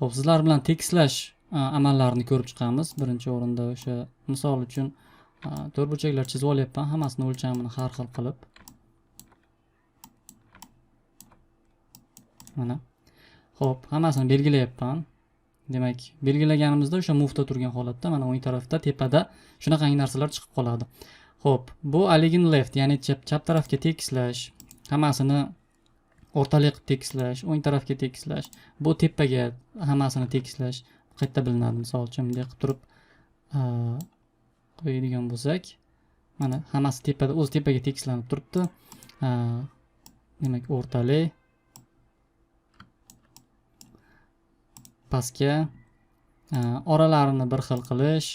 ho'p sizlar bilan tekislash a, amallarini ko'rib chiqamiz birinchi o'rinda o'sha misol uchun a, to'rtburchaklar chizib olyapman hammasini o'lchamini har xil qilib mana. Ho'p hammasini belgilayapman. Demak belgilaganimizda o'sha muftda turgan holatda mana o'ng tarafda tepada shunaqangi narsalar chiqib qoladi. Ho'p bu aligin left ya'ni chap, chap tarafga tekislash hammasini o'rtali qilib tekislash o'ng tarafga tekislash bu tepaga hammasini tekislash qayerda bilinadi? Misol uchun bunday qilib turib qo'yadigan bo'lsak mana hammasi tepada o'zi tepaga tekislanib turibdi. Demak o'rtali pastga oralarini bir xil qilish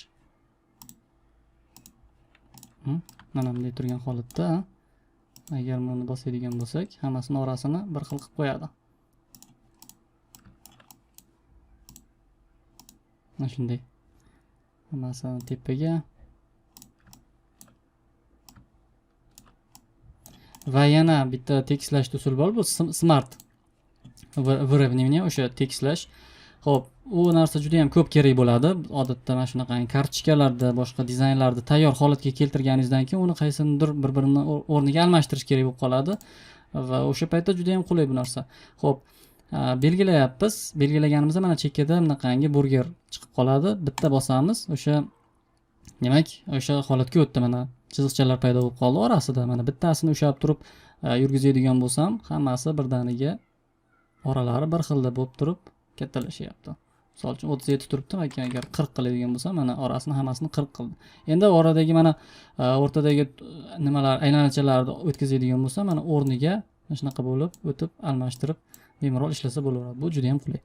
hmm, mana bunday turgan holatda. Agar buni bosadigan bo'lsak hammasini orasini bir xil qilib qo'yadi. Mana shunday. Hammasini tepaga. Va yana bitta tekislash usul bor bu smart v- выравнивание o'sha tekislash. Ho'p u narsa juda yam ko'p kerak bo'ladi. Odatda mana shunaqangi kartochkalarda boshqa dizaynlarda tayyor holatga keltirganingizdan keyin uni qaysidir bir birini o'r- o'rniga almashtirish kerak bo'lib qoladi. Va o'sha paytda juda yam qulay bu narsa. Ho'p belgilayapmiz. Belgilaganimizda mana chekkada bunaqangi burger chiqib qoladi. Bitta bosamiz. O'sha demak o'sha holatga o'tdi mana. Chiziqchalar paydo bo'lib qoldi. Orasida mana bittasini ushlab turib yurgizadigan bo'lsam hammasi birdaniga oralari bir xilda bo'lib turib kattalashyapti misol uchun o'ttiz yetti turibdi lekin agar qirq qiladigan bo'lsam mana orasini hammasini qirq qildi. Endi oradagi mana e, o'rtadagi e, nimalar aylanachalarni o'tkazadigan bo'lsa mana o'rniga mana shunaqa bo'lib o'tib almashtirib bemalol ishlasa bo'laveradi. Bu juda yam qulay.